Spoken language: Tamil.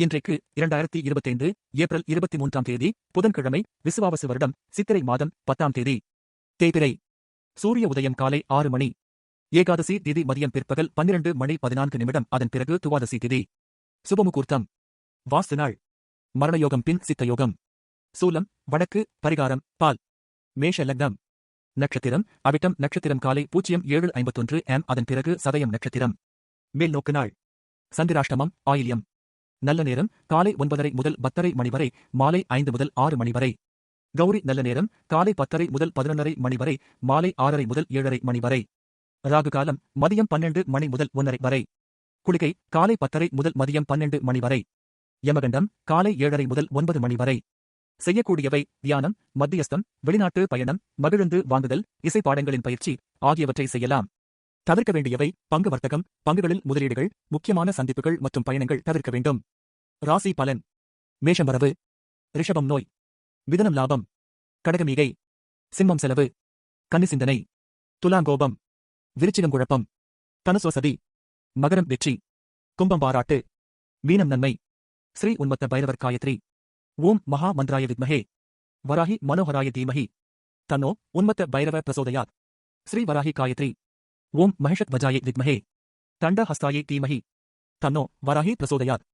இன்றைக்கு இரண்டாயிரத்தி இருபத்தைந்து ஏப்ரல் இருபத்தி மூன்றாம் தேதி புதன்கிழமை விசுவாவசு வருடம் சித்திரை மாதம் பத்தாம் தேதி. தேய்பிரை. சூரிய உதயம் காலை ஆறு மணி. ஏகாதசி திதி மதியம் பிற்பகல் பன்னிரண்டு மணி பதினான்கு நிமிடம் அதன் பிறகு துவாதசி திதி. சுபமுகூர்த்தம். வாஸ்து நாள். மரணயோகம் பின் சித்தயோகம். சூலம் வடக்கு பரிகாரம் பால். மேஷ லக்னம். நட்சத்திரம் அவிட்டம் நட்சத்திரம் காலை பூஜ்ஜியம் ஏழு ஐம்பத்தொன்று எம் அதன் பிறகு சதயம் நட்சத்திரம். மேல் நோக்கு நாள். சந்திராஷ்டமம் ஆயில்யம். நல்ல நேரம் காலை ஒன்பதரை முதல் பத்தரை மணி வரை மாலை ஐந்து முதல் ஆறு மணி வரை. கௌரி நல்ல நேரம் காலை பத்தரை முதல் பதினொன்றரை மணி வரை மாலை ஆறரை முதல் ஏழரை மணி வரை. ராகு காலம் மதியம் பன்னெண்டு மணி முதல் ஒன்றரை வரை. குளிகை காலை பத்தரை முதல் மதியம் பன்னெண்டு மணி வரை. யமகண்டம் காலை ஏழரை முதல் ஒன்பது மணி வரை. செய்யக்கூடியவை தியானம் மத்தியஸ்தம் வெளிநாட்டு பயணம் மகிழுந்து வாங்குதல் இசை பாடங்களின் பயிற்சி ஆகியவற்றை செய்யலாம். தவிர்க்க வேண்டியவை பங்கு வர்த்தகம் பங்குகளில் முதலீடுகள் முக்கியமான சந்திப்புகள் மற்றும் பயணங்கள் தவிர்க்க வேண்டும். ராசி பலன். மேஷம் வரவு. ரிஷபம் நோய். மிதனம் லாபம். கடகமீகை சிம்மம் செலவு. கன்னி சிந்தனை. துலாங்கோபம் விருச்சிகம் குழப்பம். தனுசுவசதி மகரம் வெற்றி. கும்பம் பாராட்டு. மீனம் நன்மை. ஸ்ரீ உன்மத்த பைரவர் காயத்ரி. ஓம் மகா மந்திராய வித்மஹே வராகி மனோகராய தீமஹி தன்னோ உன்மத்த பைரவ பிரசோதயாத். ஸ்ரீ வராகி காயத்ரி. ஓம் மகிஷத் வஜாயே வித்மஹே தண்டஹஸ்தாயே தீமஹி தன்னோ வராகி பிரசோதயாத்.